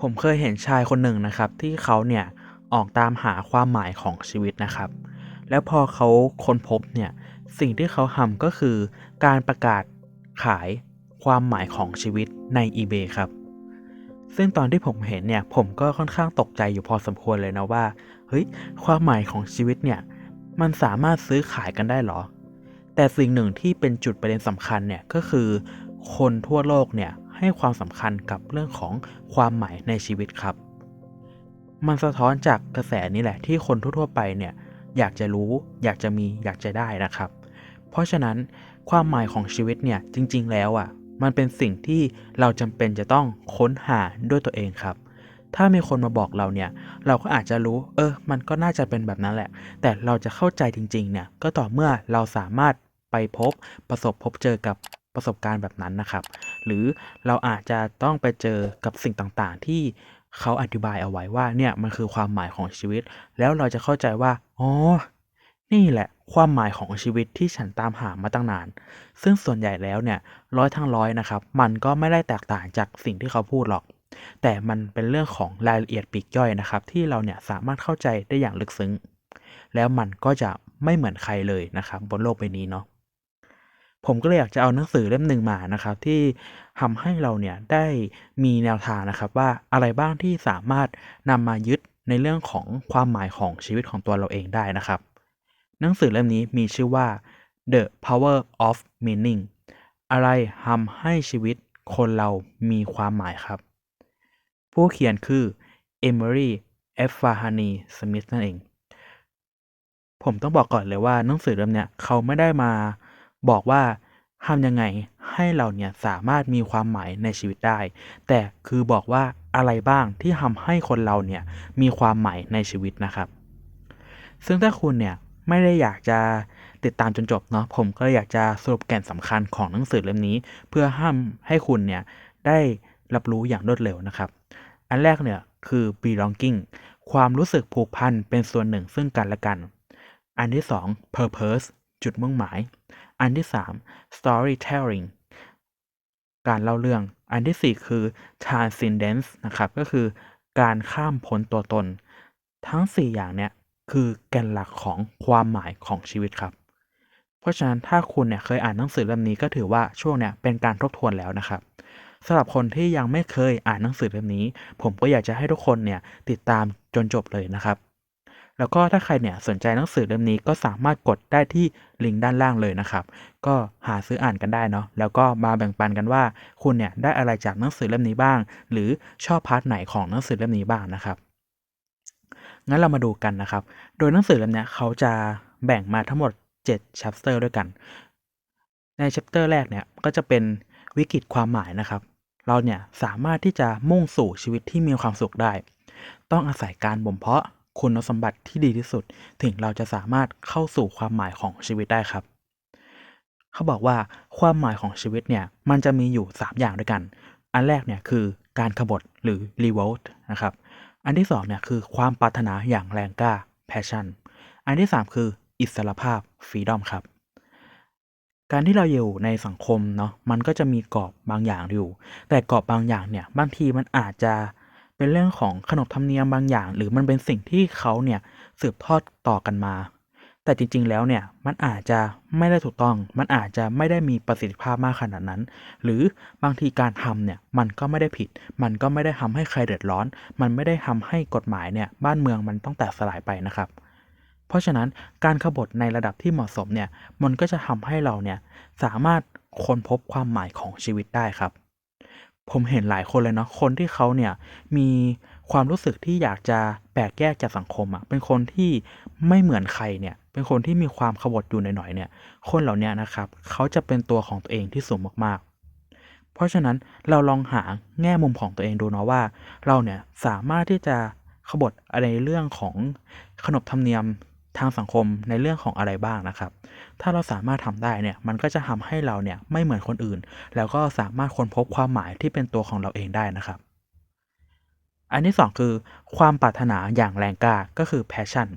ผมเคยเห็นชายคนหนึ่งนะครับ ที่เขาเนี่ยออกตามหาความหมายของชีวิตนะครับ แล้วพอเขาค้นพบเนี่ยสิ่งที่เขาทำก็คือการประกาศขายความหมายของชีวิตใน eBay ครับ ซึ่งตอนที่ผมเห็นเนี่ยผมก็ค่อนข้างตกใจอยู่พอสมควรเลยนะว่าเฮ้ยความหมายของชีวิตเนี่ยมันสามารถซื้อขายกันได้เหรอ แต่สิ่งหนึ่งที่เป็นจุดประเด็นสำคัญเนี่ยก็คือคนทั่วโลกเนี่ย ให้ความสำคัญกับเรื่องของความหมายในชีวิตครับ มันสะท้อนจากกระแสนี้แหละที่คนทั่วๆไปเนี่ยอยากจะรู้อยากจะมีอยากจะได้นะครับ เพราะฉะนั้นความหมายของชีวิตเนี่ยจริง ๆ แล้วอะ่ะมันเป็นสิ่งที่เราจำเป็นจะต้องค้นหาด้วยตัวเองครับ ถ้ามีคนมาบอกเราเนี่ย เราก็อาจจะรู้ เออ มันก็น่าจะเป็นแบบนั้นแหละ แต่เราจะเข้าใจจริง ๆ เนี่ย ก็ต่อเมื่อเราสามารถไปพบประสบพบเจอกับ ประสบการณ์แบบนั้นนะครับ หรือเราอาจจะต้องไปเจอกับสิ่งต่างๆ ที่เขาอธิบายเอาไว้ว่าเนี่ยมันคือความหมายของชีวิต แล้วเราจะเข้าใจว่าอ๋อนี่แหละความหมายของชีวิตที่ฉันตามหามาตั้งนาน ซึ่งส่วนใหญ่แล้วเนี่ยร้อยทั้งร้อยนะครับ มันก็ไม่ได้แตกต่างจากสิ่งที่เขาพูดหรอก แต่มันเป็นเรื่องของรายละเอียดปีกย่อยนะครับ ที่เราเนี่ยสามารถเข้าใจได้อย่างลึกซึ้ง แล้วมันก็จะไม่เหมือนใครเลยนะครับ บนโลกใบนี้เนาะ ผมก็เลยอยากจะเอาหนังสือเล่มหนึ่งมานะครับ ที่ทำให้เราเนี่ยได้มีแนวทางนะครับ ว่าอะไรบ้างที่สามารถนำมายึดในเรื่องของความหมายของชีวิตของตัวเราเองได้นะครับ หนังสือเล่มนี้มีชื่อว่า The Power of Meaning อะไรทำให้ชีวิตคนเรามีความหมายครับ ผู้เขียนคือ Emery F. Fahani Smith นั่นเอง ผมต้องบอกก่อนเลยว่าหนังสือเล่มเนี้ยเขาไม่ได้มา บอกว่าทำยังไงให้เราเนี่ยสามารถมีความหมายในชีวิตได้ แต่คือบอกว่าอะไรบ้างที่ทำให้คนเราเนี่ยมีความหมายในชีวิตนะครับ ซึ่งถ้าคุณเนี่ยไม่ได้อยากจะติดตามจนจบเนาะผมก็อยากจะสรุปแก่นสำคัญของหนังสือเล่มนี้ เพื่อห้ามให้คุณเนี่ยได้รับรู้อย่างรวดเร็วนะครับ อันแรกเนี่ยคือ belonging ความรู้สึกผูกพันเป็นส่วนหนึ่งซึ่งกันและกัน อันที่สอง purpose จุดมุ่งหมาย อันที่สาม storytelling การเล่าเรื่อง อันที่สี่คือ transcendence นะครับ ก็คือการข้ามพ้นตัวตน ทั้ง 4 อย่างเนี้ยคือแก่นหลักของความหมายของชีวิตครับ เพราะฉะนั้นถ้าคุณเนี่ยเคยอ่านหนังสือเล่มนี้ก็ถือว่าช่วงเนี้ยเป็นการทบทวนแล้วนะครับสำหรับคนที่ยังไม่เคยอ่านหนังสือเล่มนี้ ผมก็อยากจะให้ทุกคนเนี่ยติดตามจนจบเลยนะครับ แล้วก็ถ้าใครเนี่ยสนใจหนังสือเล่มนี้ก็สามารถกดได้ที่ลิงก์ด้านล่างเลยนะครับ ก็หาซื้ออ่านกันได้เนาะแล้วก็มาแบ่งปันกันว่า คุณเนี่ยได้อะไรจากหนังสือเล่มนี้บ้าง หรือชอบพาร์ทไหนของหนังสือเล่มนี้บ้างนะครับงั้นเรามาดูกันนะครับ โดยหนังสือเล่มนี้เขาจะแบ่งมาทั้งหมด7 chapter ด้วยกัน ใน chapter แรกเนี่ยก็จะเป็นวิกฤตความหมายนะครับ เราเนี่ยสามารถที่จะมุ่งสู่ชีวิตที่มีความสุขได้ ต้องอาศัยการบ่มเพาะ คุณสมบัติที่ดีที่สุด ถึงเราจะสามารถเข้าสู่ความหมายของชีวิตได้ครับ เขาบอกว่าความหมายของชีวิตเนี่ยมันจะมีอยู่ 3 อย่างด้วยกัน อันแรกเนี่ยคือการขบฏหรือ revolt นะครับ อันที่2เนี่ยคือความปรารถนาอย่างแรงกล้า passion อันที่ 3 คืออิสรภาพ freedom ครับการที่เราอยู่ในสังคมเนาะมันก็จะมีกรอบบางอย่างอยู่ แต่กรอบบางอย่างเนี่ยบางทีมันอาจจะ เป็นเรื่องของขนบธรรมเนียมบางอย่าง หรือมันเป็นสิ่งที่เขาเนี่ยสืบทอดต่อกันมา แต่จริง ๆ แล้วเนี่ยมันอาจจะไม่ได้ถูกต้อง มันอาจจะไม่ได้มีประสิทธิภาพมากขนาดนั้น หรือบางทีการทำเนี่ยมันก็ไม่ได้ผิด มันก็ไม่ได้ทำให้ใครเดือดร้อน มันไม่ได้ทำให้กฎหมายเนี่ยบ้านเมืองมันต้องแตกสลายไปนะครับเพราะฉะนั้นการขบฏในระดับที่เหมาะสมเนี่ยมันก็จะทำให้เราเนี่ยสามารถค้นพบความหมายของชีวิตได้ครับ ผมเห็นหลายคนเลยเนาะคนที่เขาเนี่ยมีความรู้สึกที่อยากจะแปลกแยกจากสังคมอะ่ะเป็นคนที่ไม่เหมือนใครเนี่ย เป็นคนที่มีความขบฏอยู่หน่อยๆเนี่ย คนเหล่านี้นะครับเขาจะเป็นตัวของตัวเองที่สูงมากๆ เพราะฉะนั้นเราลองหาแง่มุมของตัวเองดูเนาะว่า เราเนี่ยสามารถที่จะขบฏในเรื่องของขนบธรรมเนียม ทางสังคมในเรื่องของอะไรบ้างนะครับ ถ้าเราสามารถทำได้เนี่ย มันก็จะทำให้เราเนี่ยไม่เหมือนคนอื่น แล้วก็สามารถค้นพบความหมายที่เป็นตัวของเราเองได้นะครับ อันที่ 2 คือ ความปรารถนาอย่างแรงกล้าก็คือ passion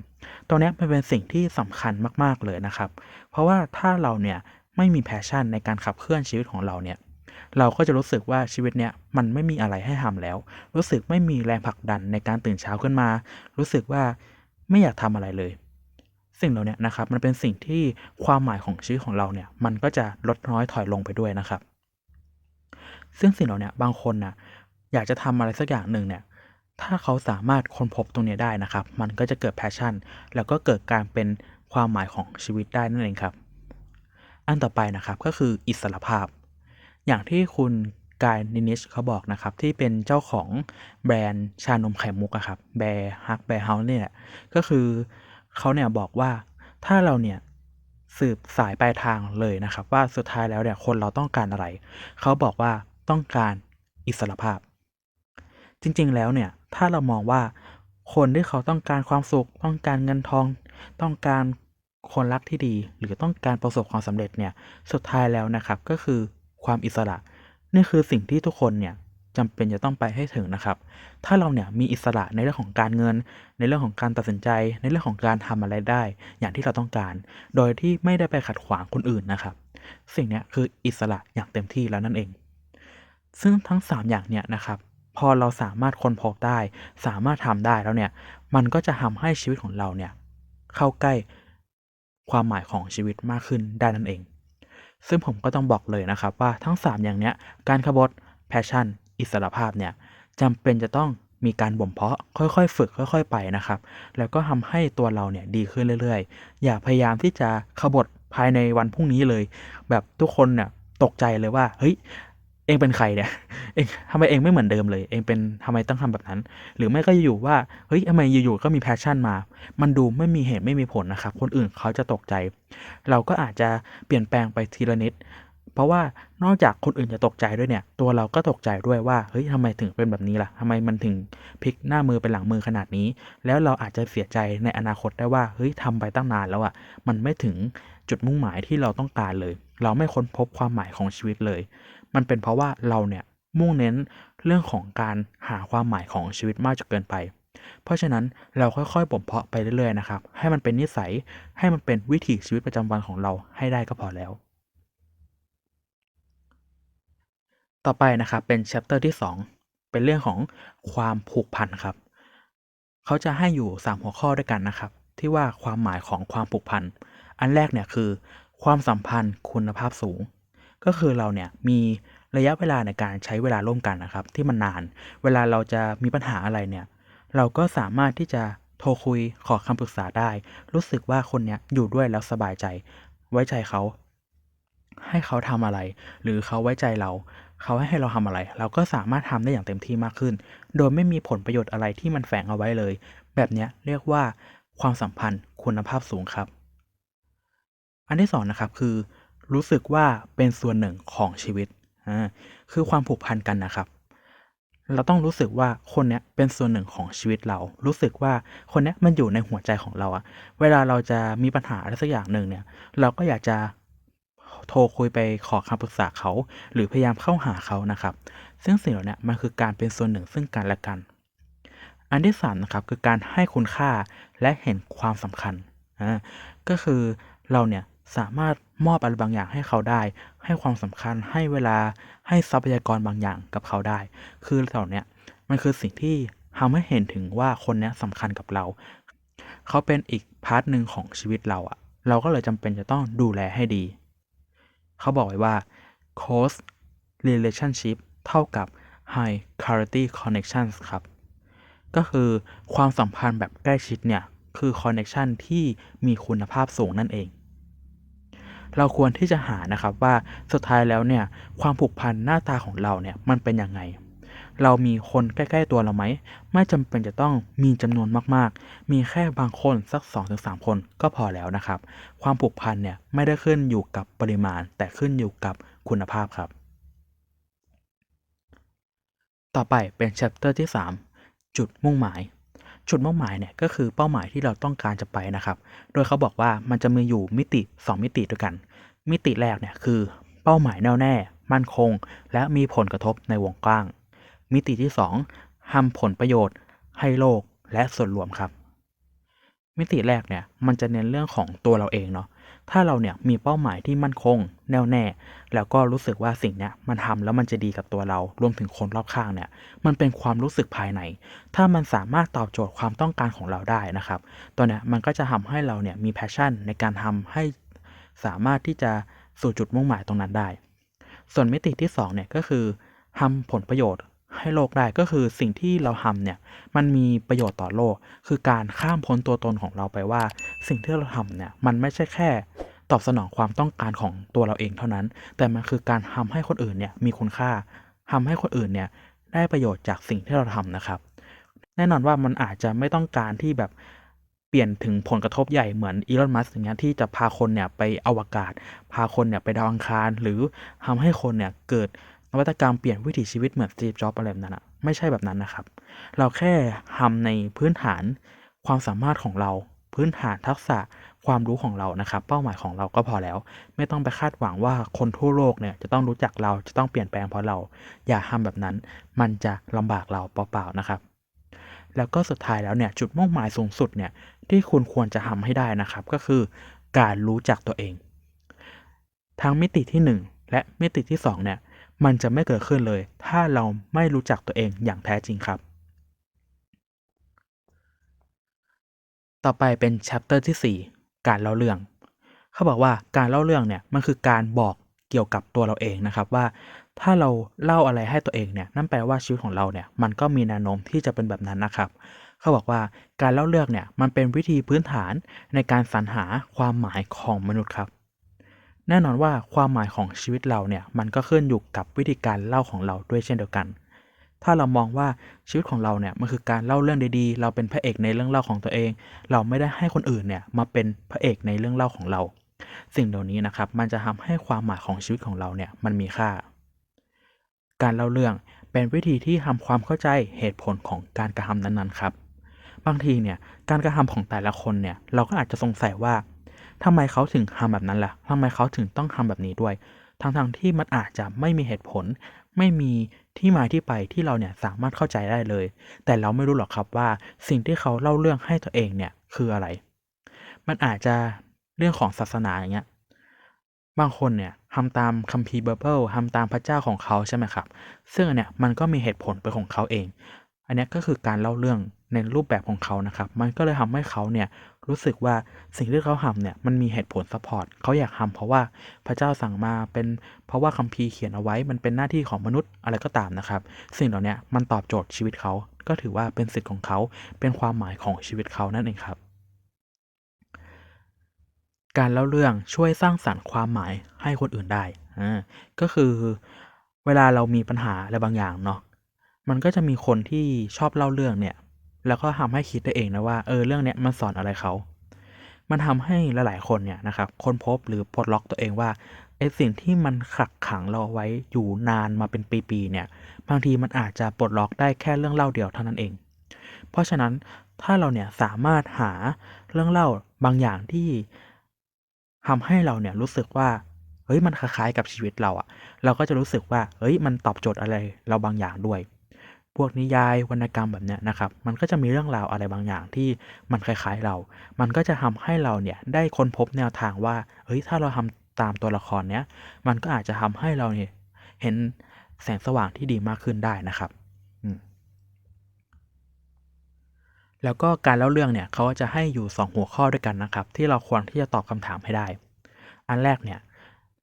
ตัวนี้มันเป็นสิ่งที่สำคัญมากๆเลยนะครับ เพราะว่าถ้าเราเนี่ยไม่มี passion ในการขับเคลื่อนชีวิตของเราเนี่ย เราก็จะรู้สึกว่าชีวิตเนี้ยมันไม่มีอะไรให้ทำแล้ว รู้สึกไม่มีแรงผลักดันในการตื่นเช้าขึ้นมา รู้สึกว่าไม่อยากทำอะไรเลย สิ่งเหล่านี้นะครับมันเป็นสิ่งที่ความหมายของชีวิตของเราเนี่ยมันก็จะลดน้อยถอยลงไปด้วยนะครับ ซึ่งสิ่งเหล่านี้บางคนนะอยากจะทำอะไรสักอย่างหนึ่งเนี่ยถ้าเขาสามารถค้นพบตรงนี้ได้นะครับ มันก็จะเกิดแพชชั่น แล้วก็เกิดการเป็นความหมายของชีวิตได้นั่นเองครับ อันต่อไปนะครับก็คืออิสรภาพ อย่างที่คุณกายนินิชเขาบอกนะครับที่เป็นเจ้าของแบรนด์ชานมไข่มุกอะครับแบร์ฮักแบร์เฮาส์เนี่ยก็คือ เขาเนี่ยบอกว่าถ้าเราเนี่ยสืบสายปลายทางเลยนะครับ ว่าสุดท้ายแล้วเนี่ยคนเราต้องการอะไร เขาบอกว่าต้องการอิสรภาพ จริงๆแล้วเนี่ยถ้าเรามองว่าคนที่เขาต้องการความสุข ต้องการเงินทอง ต้องการคนรักที่ดี หรือต้องการประสบความสำเร็จเนี่ยสุดท้ายแล้วนะครับก็คือความอิสระ นี่คือสิ่งที่ทุกคนเนี่ย จำเป็นจะต้องไปให้ถึงนะครับ ถ้าเราเนี่ยมีอิสระในเรื่องของการเงิน ในเรื่องของการตัดสินใจ ในเรื่องของการทำอะไรได้ อย่างที่เราต้องการ โดยที่ไม่ได้ไปขัดขวางคนอื่นนะครับ สิ่งนี้คืออิสระอย่างเต็มที่แล้วนั่นเอง ซึ่งทั้ง 3 อย่างเนี่ยนะครับ พอเราสามารถค้นพบได้ สามารถทำได้แล้วเนี่ย มันก็จะทำให้ชีวิตของเราเนี่ยเข้าใกล้ความหมายของชีวิตมากขึ้นได้นั่นเอง ซึ่งผมก็ต้องบอกเลยนะครับว่าทั้ง 3 อย่างเนี้ย การขบฏแพชชั่น อิสรภาพเนี่ยจำเป็นจะต้องมีการบ่มเพาะค่อยๆ ฝึกค่อย ๆ ไปนะครับ แล้วก็ทำให้ตัวเราเนี่ยดีขึ้นเรื่อย ๆ อย่าพยายามที่จะขบฏภายในวันพรุ่งนี้เลย แบบทุกคนเนี่ยตกใจเลยว่าเฮ้ยเองเป็นใครเนี่ยเองทำไมเองไม่เหมือนเดิมเลย เองเป็นทำไมต้องทำแบบนั้น หรือไม่ก็อยู่ว่าเฮ้ยทำไมอยู่ๆก็มีแพชชั่นมา มันดูไม่มีเหตุไม่มีผลนะครับ คนอื่นเขาจะตกใจ เราก็อาจจะเปลี่ยนแปลงไปทีละนิด เพราะว่านอกจากคนอื่นจะตกใจด้วยเนี่ย ตัวเราก็ตกใจด้วยว่าเฮ้ยทำไมถึงเป็นแบบนี้ล่ะทำไมมันถึงพลิกหน้ามือเป็นหลังมือขนาดนี้ แล้วเราอาจจะเสียใจในอนาคตได้ว่าเฮ้ยทำไปตั้งนานแล้วอะ่ะ มันไม่ถึงจุดมุ่งหมายที่เราต้องการเลย เราไม่ค้นพบความหมายของชีวิตเลย มันเป็นเพราะว่าเราเนี่ยมุ่งเน้นเรื่องของการหาความหมายของชีวิตมากจนเกินไป เพราะฉะนั้นเราค่อยๆบ่มเพาะไปเรื่อยๆนะครับ ให้มันเป็นนิสัย ให้มันเป็นวิถีชีวิตประจำวันของเราให้ได้ก็พอแล้ว ต่อไปนะครับเป็น chapter ที่ 2 เป็นเรื่องของความผูกพันครับ เขาจะให้อยู่ 3 หัวข้อด้วยกันนะครับ ที่ว่าความหมายของความผูกพัน อันแรกเนี่ยคือ ความสัมพันธ์คุณภาพสูง ก็คือเราเนี่ยมีระยะเวลาในการใช้เวลาร่วมกันนะครับ ที่มันนาน เวลาเราจะมีปัญหาอะไรเนี่ย เราก็สามารถที่จะโทรคุยขอคำปรึกษาได้ รู้สึกว่าคนเนี้ยอยู่ด้วยแล้วสบายใจ ไว้ใจเขา ให้เขาทำอะไร หรือเขาไว้ใจเรา เขาให้เราทำอะไร เราก็สามารถทำได้อย่างเต็มที่มากขึ้น โดยไม่มีผลประโยชน์อะไรที่มันแฝงเอาไว้เลย แบบนี้เรียกว่าความสัมพันธ์คุณภาพสูงครับ อันที่สองนะครับคือ รู้สึกว่าเป็นส่วนหนึ่งของชีวิตอ่าคือความผูกพันกันนะครับ เราต้องรู้สึกว่าคนเนี้ยเป็นส่วนหนึ่งของชีวิตเรา รู้สึกว่าคนเนี้ยมันอยู่ในหัวใจของเราอะเวลาเราจะมีปัญหาอะไรสักอย่างหนึ่งเนี่ย เราก็อยากจะ โทรคุยไปขอคำปรึกษาเขา หรือพยายามเข้าหาเขานะครับ ซึ่งสิ่งเหล่านี้มันคือการเป็นส่วนหนึ่งซึ่งกันและกัน อันที่สามนะครับคือการให้คุณค่าและเห็นความสำคัญก็คือเราเนี่ยสามารถมอบอะไรบางอย่างให้เขาได้ ให้ความสำคัญให้เวลาให้ทรัพยากรบางอย่างกับเขาได้ คือเหล่านี้มันคือสิ่งที่ทำให้เห็นถึงว่าคนนี้สำคัญกับเรา เขาเป็นอีกพาร์ทหนึ่งของชีวิตเราอะเราก็เลยจำเป็นจะต้องดูแลให้ดี เขาบอกไว้ว่า close relationship เท่ากับ high quality connections ครับ ก็คือความสัมพันธ์แบบใกล้ชิดเนี่ย คือ connection ที่มีคุณภาพสูงนั่นเอง เราควรที่จะหานะครับว่าสุดท้ายแล้วเนี่ย ความผูกพันหน้าตาของเราเนี่ย มันเป็นยังไง เรามีคนใกล้ ๆ ตัวเราไหม ไม่จำเป็นจะต้องมีจำนวนมากๆ มีแค่บางคนสัก 2-3 คนก็พอแล้วนะครับ ความผูกพันเนี่ยไม่ได้ขึ้นอยู่กับปริมาณ แต่ขึ้นอยู่กับคุณภาพครับ ต่อไปเป็น chapter ที่ 3 จุดมุ่งหมายจุดมุ่งหมายเนี่ยก็คือเป้าหมายที่เราต้องการจะไปนะครับ โดยเขาบอกว่ามันจะมีอยู่มิติ 2 มิติด้วยกัน มิติแรกเนี่ยคือ เป้าหมายแน่วแน่ มั่นคง และมีผลกระทบในวงกว้าง มิติที่ 2ทำผลประโยชน์ให้โลกและส่วนรวมครับ มิติแรกเนี่ยมันจะเน้นเรื่องของตัวเราเองเนาะถ้าเราเนี่ยมีเป้าหมายที่มั่นคง แน่วแน่ แล้วก็รู้สึกว่าสิ่งเนี้ยมันทำแล้วมันจะดีกับตัวเรา รวมถึงคนรอบข้างเนี่ย มันเป็นความรู้สึกภายใน ถ้ามันสามารถตอบโจทย์ความต้องการของเราได้นะครับ ตัวเนี้ยมันก็จะทำให้เราเนี่ยมีแพชชั่นในการทำให้สามารถที่จะสู่จุดมุ่งหมายตรงนั้นได้ ส่วนมิติที่2เนี่ยก็คือทำผลประโยชน์ ให้โลกได้ก็คือสิ่งที่เราทำเนี่ยมันมีประโยชน์ต่อโลก คือการข้ามพ้นตัวตนของเราไปว่า สิ่งที่เราทำเนี่ยมันไม่ใช่แค่ตอบสนองความต้องการของตัวเราเองเท่านั้น แต่มันคือการทำให้คนอื่นเนี่ยมีคุณค่าทำให้คนอื่นเนี่ยได้ประโยชน์จากสิ่งที่เราทำนะครับ แน่นอนว่ามันอาจจะไม่ต้องการที่แบบเปลี่ยนถึงผลกระทบใหญ่เหมือนอีลอน มัสก์อย่างเงี้ยที่จะพาคนเนี่ยไปอวกาศ พาคนเนี่ยไปดาวอังคาร หรือทำให้คนเนี่ยเกิด นวัตกรรมเปลี่ยนวิถีชีวิตเหมือนสตีฟจ็อบอะไรแบบนั้นอะไม่ใช่แบบนั้นนะครับ เราแค่ทำในพื้นฐานความสามารถของเรา พื้นฐานทักษะความรู้ของเรานะครับ เป้าหมายของเราก็พอแล้ว ไม่ต้องไปคาดหวังว่าคนทั่วโลกเนี่ยจะต้องรู้จักเราจะต้องเปลี่ยนแปลงเพราะเรา อย่าทำแบบนั้น มันจะลำบากเราเปล่าๆนะครับ แล้วก็สุดท้ายแล้วเนี่ยจุดมุ่งหมายสูงสุดเนี่ยที่คุณควรจะทำให้ได้นะครับ ก็คือการรู้จักตัวเอง ทั้งมิติที่ 1 และมิติที่2เนี่ย มันจะไม่เกิดขึ้นเลย ถ้าเราไม่รู้จักตัวเองอย่างแท้จริงครับ ต่อไปเป็น chapter ที่ 4 การเล่าเรื่อง เขาบอกว่าการเล่าเรื่องเนี่ยมันคือการบอกเกี่ยวกับตัวเราเองนะครับว่า ถ้าเราเล่าอะไรให้ตัวเองเนี่ยนั่นแปลว่าชีวิตของเราเนี่ยมันก็มีแนวโน้มที่จะเป็นแบบนั้นนะครับ เขาบอกว่าการเล่าเรื่องเนี่ยมันเป็นวิธีพื้นฐานในการสรรหาความหมายของมนุษย์ครับ แน่นอนว่าความหมายของชีวิตเราเนี่ยมันก็ขึ้นอยู่กับวิธีการเล่าของเราด้วยเช่นเดียวกัน ถ้าเรามองว่าชีวิตของเราเนี่ยมันคือการเล่าเรื่องดีๆ เราเป็นพระเอกในเรื่องเล่าของตัวเอง เราไม่ได้ให้คนอื่นเนี่ยมาเป็นพระเอกในเรื่องเล่าของเรา สิ่งเหล่านี้นะครับมันจะทำให้ความหมายของชีวิตของเราเนี่ยมันมีค่า การเล่าเรื่องเป็นวิธีที่ทำความเข้าใจเหตุผลของการกระทำนั้นๆครับ บางทีเนี่ยการกระทำของแต่ละคนเนี่ยเราก็อาจจะสงสัยว่า ทำไมเขาถึงทำแบบนั้นล่ะทำไมเขาถึงต้องทำแบบนี้ด้วย ทั้งๆที่มันอาจจะไม่มีเหตุผล ไม่มีที่มาที่ไปที่เราเนี่ยสามารถเข้าใจได้เลย แต่เราไม่รู้หรอกครับว่า สิ่งที่เขาเล่าเรื่องให้ตัวเองเนี่ยคืออะไร มันอาจจะเรื่องของศาสนาอย่างเงี้ย บางคนเนี่ยทำตามคัมภีร์ไบอร์เบิลทำตามพระเจ้าของเขาใช่ไหมครับ ซึ่งเนี้ยมันก็มีเหตุผลเป็นของเขาเอง อันนี้ก็คือการเล่าเรื่องในรูปแบบของเขานะครับ มันก็เลยทำให้เขาเนี่ยรู้สึกว่าสิ่งที่เขาทำเนี่ยมันมีเหตุผลซัพพอร์ตเขาอยากทำเพราะว่าพระเจ้าสั่งมาเป็นเพราะว่าคัมภีร์เขียนเอาไว้ มันเป็นหน้าที่ของมนุษย์อะไรก็ตามนะครับ สิ่งเหล่านี้มันตอบโจทย์ชีวิตเขาก็ถือว่าเป็นสิทธิ์ของเขาเป็นความหมายของชีวิตเขานั่นเองครับ การเล่าเรื่องช่วยสร้างสรรค์ความหมายให้คนอื่นได้อ่าก็คือเวลาเรามีปัญหาอะไรบางอย่างเนาะ มันก็จะมีคนที่ชอบเล่าเรื่องเนี่ย แล้วก็ทำให้คิดได้เองนะว่าเออเรื่องเนี้ยมันสอนอะไรเขา มันทำให้หลายๆคนเนี่ยนะครับค้นพบหรือปลดล็อกตัวเองว่าไอ้สิ่งที่มันขักขังเราไว้อยู่นานมาเป็นปีๆเนี่ย บางทีมันอาจจะปลดล็อกได้แค่เรื่องเล่าเดียวเท่านั้นเอง เพราะฉะนั้นถ้าเราเนี่ยสามารถหาเรื่องเล่าบางอย่างที่ทำให้เราเนี่ยรู้สึกว่าเฮ้ยมันคล้ายๆกับชีวิตเราอะเราก็จะรู้สึกว่าเฮ้ยมันตอบโจทย์อะไรเราบางอย่างด้วย พวกนิยายวรรณกรรมแบบเนี้ยนะครับ มันก็จะมีเรื่องราวอะไรบางอย่างที่มันคล้ายๆเรา มันก็จะทำให้เราเนี่ยได้ค้นพบแนวทางว่า เฮ้ย ถ้าเราทำตามตัวละครเนี้ย มันก็อาจจะทำให้เราเนี่ยเห็นแสงสว่างที่ดีมากขึ้นได้นะครับ แล้วก็การเล่าเรื่องเนี่ยเขาจะให้อยู่ 2 หัวข้อด้วยกันนะครับ ที่เราควรที่จะตอบคำถามให้ได้ อันแรกเนี่ย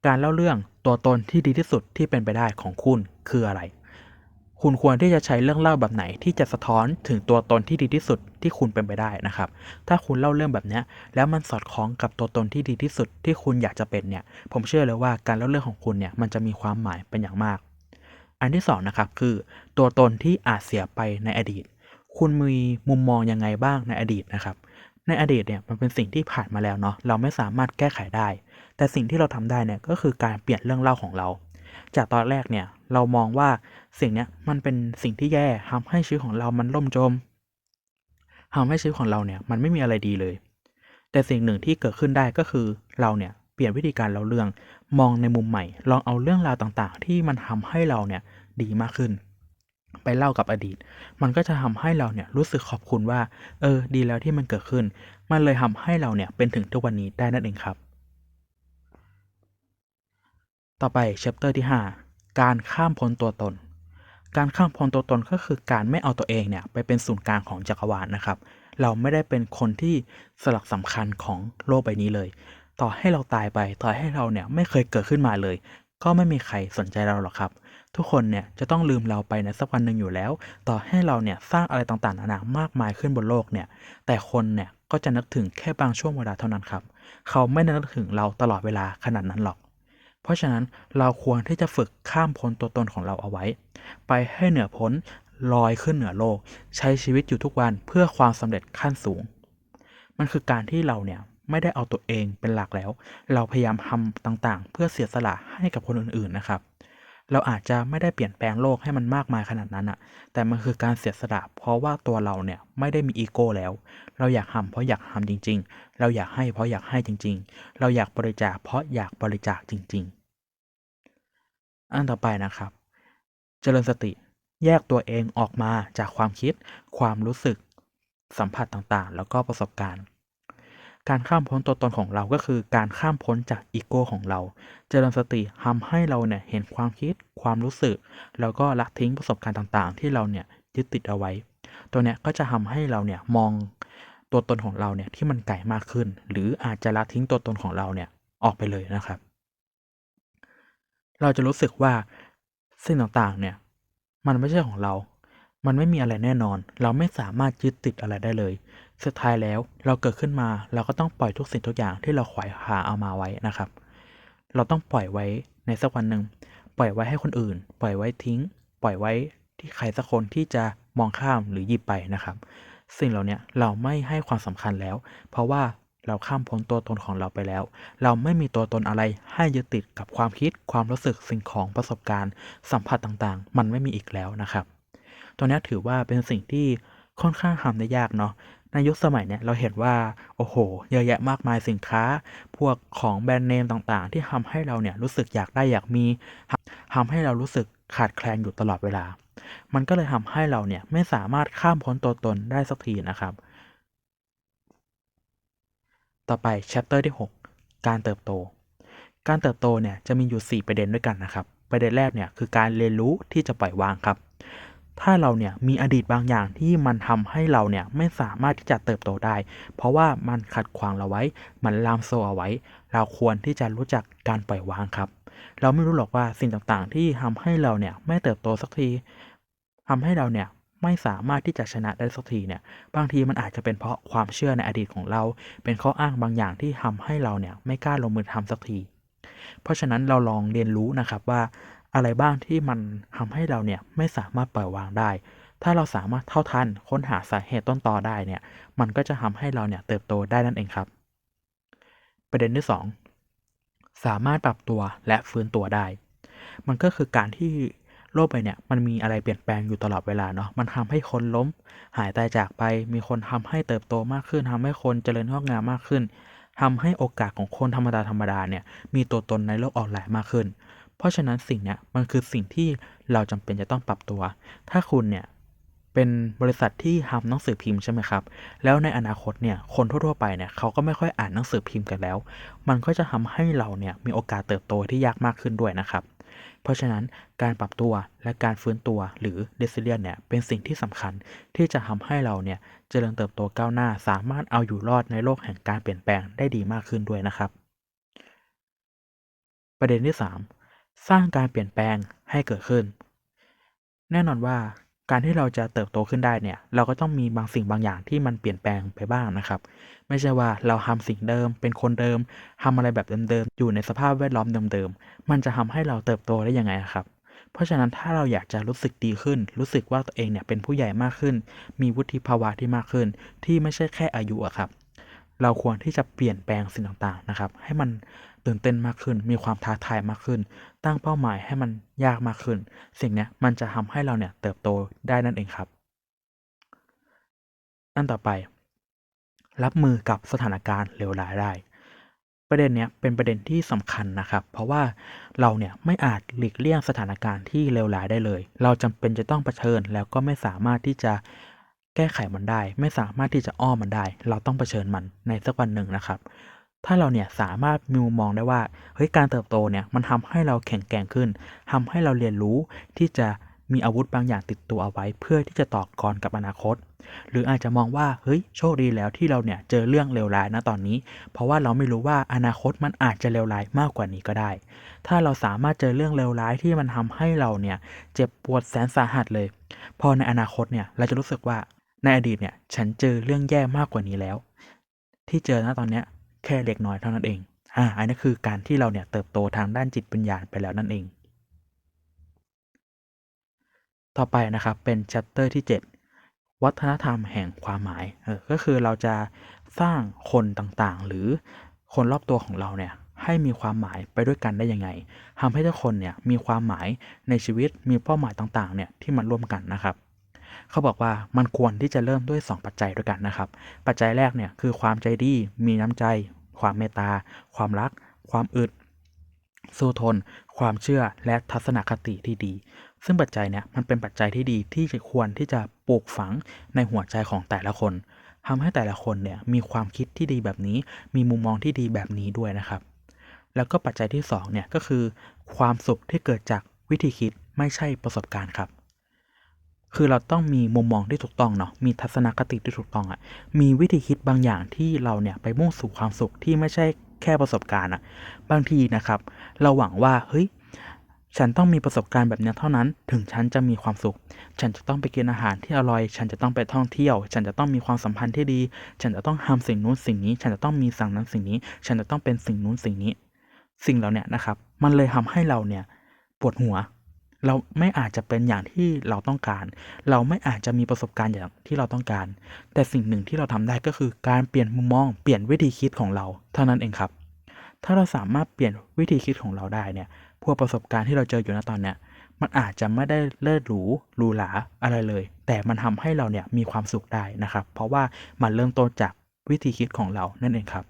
การเล่าเรื่องตัวตนที่ดีที่สุดที่เป็นไปได้ของคุณคืออะไร คุณควรที่จะใช้เรื่องเล่าแบบไหนที่จะสะท้อนถึงตัวตนที่ดีที่สุดที่คุณเป็นไปได้นะครับ ถ้าคุณเล่าเรื่องแบบนี้แล้วมันสอดคล้องกับตัวตนที่ดีที่สุดที่คุณอยากจะเป็นเนี่ย ผมเชื่อเลยว่าการเล่าเรื่องของคุณเนี่ยมันจะมีความหมายเป็นอย่างมาก อันที่สองนะครับคือ ตัวตนที่อาจเสียไปในอดีต คุณมีมุมมองยังไงบ้างในอดีตนะครับ ในอดีตเนี่ยมันเป็นสิ่งที่ผ่านมาแล้วเนาะ เราไม่สามารถแก้ไขได้ แต่สิ่งที่เราทำได้เนี่ยก็คือการเปลี่ยนเรื่องเล่าของเรา จากตอนแรกเนี่ยเรามองว่าสิ่งเนี้ยมันเป็นสิ่งที่แย่ทำให้ชีวิตของเรามันล่มจมทำให้ชีวิตของเราเนี่ยมันไม่มีอะไรดีเลย แต่สิ่งหนึ่งที่เกิดขึ้นได้ก็คือเราเนี่ยเปลี่ยนวิธีการเล่าเรื่อง มองในมุมใหม่ ลองเอาเรื่องราวต่างๆ ที่มันทำให้เราเนี่ยดีมากขึ้น ไปเล่ากับอดีต มันก็จะทำให้เราเนี่ยรู้สึกขอบคุณว่า เออ ดีแล้วที่มันเกิดขึ้น มันเลยทำให้เราเนี่ยเป็นถึงทุกวันนี้ได้นั่นเองครับ ต่อไป chapter ที่ 5 การข้ามพ้นตัวตน การข้ามพ้นตัวตนก็คือการไม่เอาตัวเองเนี่ยไปเป็นศูนย์กลางของจักรวาลนะครับ เราไม่ได้เป็นคนที่สลักสำคัญของโลกใบนี้เลย ต่อให้เราตายไปต่อให้เราเนี่ยไม่เคยเกิดขึ้นมาเลย ก็ไม่มีใครสนใจเราหรอกครับ ทุกคนเนี่ยจะต้องลืมเราไปในสักวันหนึ่งอยู่แล้ว ต่อให้เราเนี่ยสร้างอะไรต่างๆนานามากมายขึ้นบนโลกเนี่ย แต่คนเนี่ยก็จะนึกถึงแค่บางช่วงเวลาเท่านั้นครับ เขาไม่ได้นึกถึงเราตลอดเวลาขนาดนั้นหรอก เพราะฉะนั้นเราควรที่จะฝึกข้ามพ้นตัวตนของเราเอาไว้ ไปให้เหนือพ้นลอยขึ้นเหนือโลก ใช้ชีวิตอยู่ทุกวันเพื่อความสำเร็จขั้นสูง มันคือการที่เราเนี่ยไม่ได้เอาตัวเองเป็นหลักแล้ว เราพยายามทำต่างๆ เพื่อเสียสละให้กับคนอื่นๆนะครับ เราอาจจะไม่ได้เปลี่ยนแปลงโลกให้มันมากมายขนาดนั้นอะแต่มันคือการเสียสละเพราะว่าตัวเราเนี่ยไม่ได้มีอีโก้แล้ว เราอยากทำเพราะอยากทำจริง ๆ เราอยากให้เพราะอยากให้จริง ๆ เราอยากบริจาคเพราะอยากบริจาคจริง ๆ อันต่อไปนะครับ เจริญสติ แยกตัวเองออกมาจากความคิด ความรู้สึก สัมผัสต่างๆ แล้วก็ประสบการณ์ การข้ามพ้นตัวตนของเราก็คือการข้ามพ้นจากอีโก้ของเรา เจริญสติทำให้เราเนี่ยเห็นความคิด ความรู้สึก แล้วก็ละทิ้งประสบการณ์ต่างๆ ที่เราเนี่ยยึดติดเอาไว้ ตัวเนี้ยก็จะทำให้เราเนี่ยมองตัวตนของเราเนี่ยที่มันไกลมากขึ้น หรืออาจจะละทิ้งตัวตนของเราเนี่ยออกไปเลยนะครับ เราจะรู้สึกว่าสิ่งต่างๆเนี่ยมันไม่ใช่ของเรา มันไม่มีอะไรแน่นอน เราไม่สามารถยึดติดอะไรได้เลย สุดท้ายแล้วเราเกิดขึ้นมาเราก็ต้องปล่อยทุกสิ่งทุกอย่างที่เราขวายหาเอามาไว้นะครับ เราต้องปล่อยไว้ในสักวันหนึ่งปล่อยไว้ให้คนอื่น ปล่อยไว้ทิ้ง ปล่อยไว้ที่ใครสักคนที่จะมองข้ามหรือหยิบไปนะครับ สิ่งเหล่านี้เราไม่ให้ความสำคัญแล้ว เพราะว่าเราข้ามพ้นตัวตนของเราไปแล้ว เราไม่มีตัวตนอะไรให้ยึดติดกับความคิด ความรู้สึกสิ่งของประสบการณ์ สัมผัสต่างๆ มันไม่มีอีกแล้วนะครับ ตัวนี้ถือว่าเป็นสิ่งที่ค่อนข้างทำได้ยากเนาะ ในยุคสมัยเนี่ยเราเห็นว่าโอ้โห เยอะแยะมากมายสินค้า พวกของแบรนด์เนมต่างๆ ที่ทำให้เราเนี่ยรู้สึกอยากได้อยากมีทำให้เรารู้สึกขาดแคลนอยู่ตลอดเวลา มันก็เลยทำให้เราเนี่ยไม่สามารถข้ามพ้นตัวตนได้สักทีนะครับ ต่อไป chapter ที่ 6 การเติบโต การเติบโตเนี่ยจะมีอยู่ 4 ประเด็นด้วยกันนะครับ ประเด็นแรกเนี่ยคือการเรียนรู้ที่จะปล่อยวางครับ ถ้าเราเนี่ยมีอดีตบางอย่างที่มันทำให้เราเนี่ยไม่สามารถที่จะเติบโตได้ เพราะว่ามันขัดขวางเราไว้ มันลามโซเอาไว้ เราควรที่จะรู้จักการปล่อยวางครับ เราไม่รู้หรอกว่าสิ่งต่างๆ ที่ทำให้เราเนี่ยไม่เติบโตสักทีทำให้เราเนี่ยไม่สามารถที่จะชนะได้สักทีเนี่ยบางทีมันอาจจะเป็นเพราะความเชื่อในอดีตของเรา เป็นข้ออ้างบางอย่างที่ทำให้เราเนี่ยไม่กล้าลงมือทำสักที เพราะฉะนั้นเราลองเรียนรู้นะครับว่า อะไรบ้างที่มันทำให้เราเนี่ยไม่สามารถปล่อยวางได้ ถ้าเราสามารถเท่าทันค้นหาสาเหตุต้นตอได้เนี่ย มันก็จะทำให้เราเนี่ยเติบโตได้นั่นเองครับ ประเด็นที่ 2 สามารถปรับตัวและฟื้นตัวได้ มันก็คือการที่โลกใบเนี่ยมันมีอะไรเปลี่ยนแปลงอยู่ตลอดเวลาเนาะ มันทำให้คนล้ม หายตายจากไป มีคนทำให้เติบโตมากขึ้นทำให้คนเจริญงอกงามมากขึ้นทำให้โอกาสของคนธรรมดาธรรมดาเนี่ยมีตัวตนในโลกออนไลน์มากขึ้น เพราะฉะนั้นสิ่งเนี้ยมันคือสิ่งที่เราจำเป็นจะต้องปรับตัว ถ้าคุณเนี่ยเป็นบริษัทที่ทำหนังสือพิมพ์ใช่ไหมครับ แล้วในอนาคตเนี่ย คนทั่วๆไปเนี่ยเขาก็ไม่ค่อยอ่านหนังสือพิมพ์กันแล้ว มันก็จะทำให้เราเนี่ยมีโอกาสเติบโตที่ยากมากขึ้นด้วยนะครับ เพราะฉะนั้นการปรับตัวและการฟื้นตัวหรือ resilience เนี่ยเป็นสิ่งที่สำคัญที่จะทำให้เราเนี่ยเจริญเติบโตก้าวหน้า สามารถเอาอยู่รอดในโลกแห่งการเปลี่ยนแปลงได้ดีมากขึ้นด้วยนะครับ ประเด็นที่ 3 สร้างการเปลี่ยนแปลงให้เกิดขึ้น แน่นอนว่าการที่เราจะเติบโตขึ้นได้เนี่ย เราก็ต้องมีบางสิ่งบางอย่างที่มันเปลี่ยนแปลงไปบ้างนะครับ ไม่ใช่ว่าเราทำสิ่งเดิม เป็นคนเดิมทำอะไรแบบเดิมๆ อยู่ในสภาพแวดล้อมเดิมๆ มันจะทำให้เราเติบโตได้ยังไงครับ เพราะฉะนั้นถ้าเราอยากจะรู้สึกดีขึ้น รู้สึกว่าตัวเองเนี่ยเป็นผู้ใหญ่มากขึ้น มีวุฒิภาวะที่มากขึ้น ที่ไม่ใช่แค่อายุอะครับ เราควรที่จะเปลี่ยนแปลงสิ่งต่างๆนะครับ ให้มัน ตื่นเต้นมากขึ้น มีความท้าทายมากขึ้น ตั้งเป้าหมายให้มันยากมากขึ้น สิ่งนี้มันจะทำให้เราเนี่ยเติบโตได้นั่นเองครับ อันต่อไป รับมือกับสถานการณ์เลวร้ายได้ประเด็นเนี้ยเป็นประเด็นที่สำคัญนะครับ เพราะว่าเราเนี่ยไม่อาจหลีกเลี่ยงสถานการณ์ที่เลวร้ายได้เลย เราจำเป็นจะต้องเผชิญ แล้วก็ไม่สามารถที่จะแก้ไขมันได้ ไม่สามารถที่จะอ้อมมันได้ เราต้องเผชิญมันในสักวันหนึ่งนะครับ ถ้าเราเนี่ยสามารถมีมุมมองได้ว่าเฮ้ยการเติบโตเนี่ยมันทำให้เราแข็งแกร่งขึ้นทำให้เราเรียนรู้ที่จะมีอาวุธบางอย่างติดตัวเอาไว้ เพื่อที่จะต่อกรกับอนาคต หรืออาจจะมองว่าเฮ้ยโชคดีแล้วที่เราเนี่ยเจอเรื่องเลวร้ายนะตอนนี้ เพราะว่าเราไม่รู้ว่าอนาคตมันอาจจะเลวร้ายมากกว่านี้ก็ได้ ถ้าเราสามารถเจอเรื่องเลวร้ายที่มันทำให้เราเนี่ยเจ็บปวดแสนสาหัสเลย พอในอนาคตเนี่ยเราจะรู้สึกว่าในอดีตเนี่ยฉันเจอเรื่องแย่มากกว่านี้แล้ว ที่เจอณตอนเนี้ย แค่เล็กน้อยเท่านั้นเอง อ่า อันนี้คือการที่เราเนี่ยเติบโตทางด้านจิตปัญญาไปแล้วนั่นเอง ต่อไปนะครับเป็น chapter ที่ 7 วัฒนธรรมแห่งความหมาย เออ ก็คือเราจะสร้างคนต่างๆ หรือคนรอบตัวของเราเนี่ยให้มีความหมายไปด้วยกันได้ยังไงทำให้ทุกคนเนี่ยมีความหมายในชีวิตมีเป้าหมายต่างๆเนี่ยที่มันร่วมกันนะครับ เขาบอกว่ามันควรที่จะเริ่มด้วย 2 ปัจจัยด้วยกันนะครับ ปัจจัยแรกเนี่ยคือความใจดี มีน้ำใจ ความเมตตา ความรัก ความอึด สู้ทน ความเชื่อ และทัศนคติที่ดี ซึ่งปัจจัยเนี่ยมันเป็นปัจจัยที่ดีที่จะควรที่จะปลูกฝังในหัวใจของแต่ละคนทำให้แต่ละคนเนี่ยมีความคิดที่ดีแบบนี้ มีมุมมองที่ดีแบบนี้ด้วยนะครับ แล้วก็ปัจจัยที่สองเนี่ยก็คือ ความสุขที่เกิดจากวิธีคิดไม่ใช่ประสบการณ์ครับ คือเราต้องมีมุมมองที่ถูกต้องเนาะ มีทัศนคติที่ถูกต้องอะ่ะ มีวิธีคิดบางอย่างที่เราเนี่ยไปมุ่งสู่ความสุขที่ไม่ใช่แค่ประสบการณ์อะ่ะ บางทีนะครับ เราหวังว่าเฮ้ยฉันต้องมีประสบการณ์แบบนี้เท่านั้น ถึงฉันจะมีความสุข ฉันจะต้องไปกินอาหารที่อร่อย ฉันจะต้องไปท่องเที่ยว ฉันจะต้องมีความสัมพันธ์ที่ดี ฉันจะต้องทำสิ่งนู้นสิ่งนี้ ฉันจะต้องมีสั่งนั้นสิ่งนี้ ฉันจะต้องเป็นสิ่งนู้นสิ่งนี้ สิ่งเหล่านี้นะครับ มันเลยทำให้เราเนี่ยปวดหัว เราไม่อาจจะเป็นอย่างที่เราต้องการ เราไม่อาจจะมีประสบการณ์อย่างที่เราต้องการ แต่สิ่งหนึ่งที่เราทำได้ก็คือการเปลี่ยนมุมมอง เปลี่ยนวิธีคิดของเรา เท่านั้นเองครับ ถ้าเราสามารถเปลี่ยนวิธีคิดของเราได้เนี่ย พวกประสบการณ์ที่เราเจออยู่ณตอนเนี้ย มันอาจจะไม่ได้เลิศหรูหรูหราอะไรเลย แต่มันทำให้เราเนี่ยมีความสุขได้นะครับ เพราะว่ามันเริ่มต้นจากวิธีคิดของเรา นั่นเองครับ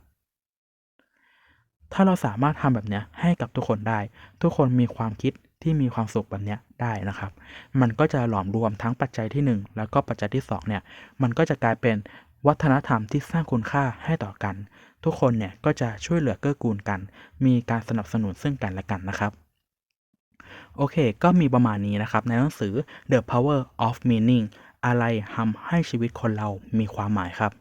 ถ้าเราสามารถทำแบบนี้ให้กับทุกคนได้ ทุกคนมีความคิด ที่มีความสุขแบบเนี้ยได้นะครับ มันก็จะหลอมรวมทั้งปัจจัยที่ 1 แล้วก็ปัจจัยที่2เนี่ยมันก็จะกลายเป็นวัฒนธรรมที่สร้างคุณค่าให้ต่อกัน ทุกคนเนี่ยก็จะช่วยเหลือเกื้อกูลกัน มีการสนับสนุนซึ่งกันและกันนะครับโอเค ก็มีประมาณนี้นะครับ ในหนังสือ The Power of Meaning อะไรทำให้ชีวิตคนเรามีความหมายครับ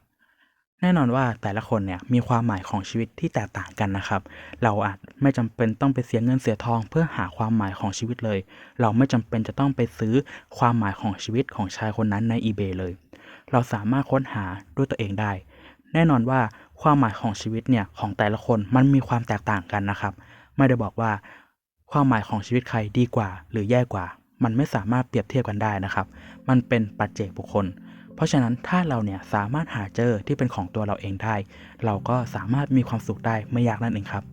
แน่นอนว่าแต่ละคนเนี่ยมีความหมายของชีวิตที่แตกต่างกันนะครับ เราอาจไม่จำเป็นต้องไปเสียเงินเสียทองเพื่อหาความหมายของชีวิตเลย เราไม่จำเป็นจะต้องไปซื้อความหมายของชีวิตของชายคนนั้นใน eBay เลย เราสามารถค้นหาด้วยตัวเองได้ แน่นอนว่าความหมายของชีวิตเนี่ยของแต่ละคนมันมีความแตกต่างกันนะครับ ไม่ได้บอกว่า ความหมายของชีวิตใครดีกว่า หรือแย่กว่า มันไม่สามารถเปรียบเทียบกันได้นะครับ มันเป็นปัจเจกบุคคล เพราะฉะนั้นถ้าเราเนี่ยสามารถหาเจอที่เป็นของตัวเราเองได้ เราก็สามารถมีความสุขได้ไม่ยากนั่นเองครับ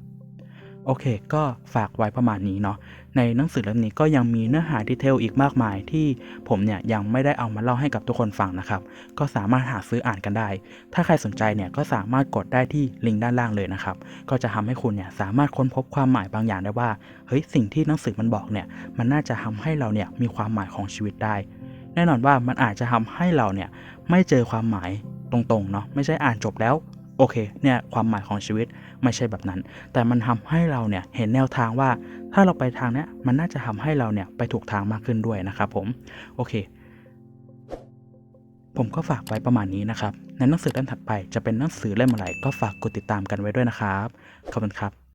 โอเค ก็ฝากไว้ประมาณนี้เนาะในหนังสือเล่มนี้ก็ยังมีเนื้อหาดีเทลอีกมากมายที่ผมเนี่ยยังไม่ได้เอามาเล่าให้กับทุกคนฟังนะครับ ก็สามารถหาซื้ออ่านกันได้ ถ้าใครสนใจเนี่ยก็สามารถกดได้ที่ลิงก์ด้านล่างเลยนะครับ ก็จะทำให้คุณเนี่ยสามารถค้นพบความหมายบางอย่างได้ว่า เฮ้ยสิ่งที่หนังสือมันบอกเนี่ยมันน่าจะทำให้เราเนี่ยมีความหมายของชีวิตได้ แน่นอนว่ามันอาจจะทำให้เราเนี่ยไม่เจอความหมายตรงๆเนาะไม่ใช่อ่านจบแล้วโอเคเนี่ยความหมายของชีวิตไม่ใช่แบบนั้น แต่มันทำให้เราเนี่ยเห็นแนวทางว่า ถ้าเราไปทางเนี้ยมันน่าจะทำให้เราเนี่ยไปถูกทางมากขึ้นด้วยนะครับผมโอเค ผมก็ฝากไว้ประมาณนี้นะครับในหนังสือเล่มถัดไปจะเป็นหนังสือเล่มอะไรก็ฝากกดติดตามกันไว้ด้วยนะครับขอบคุณครับ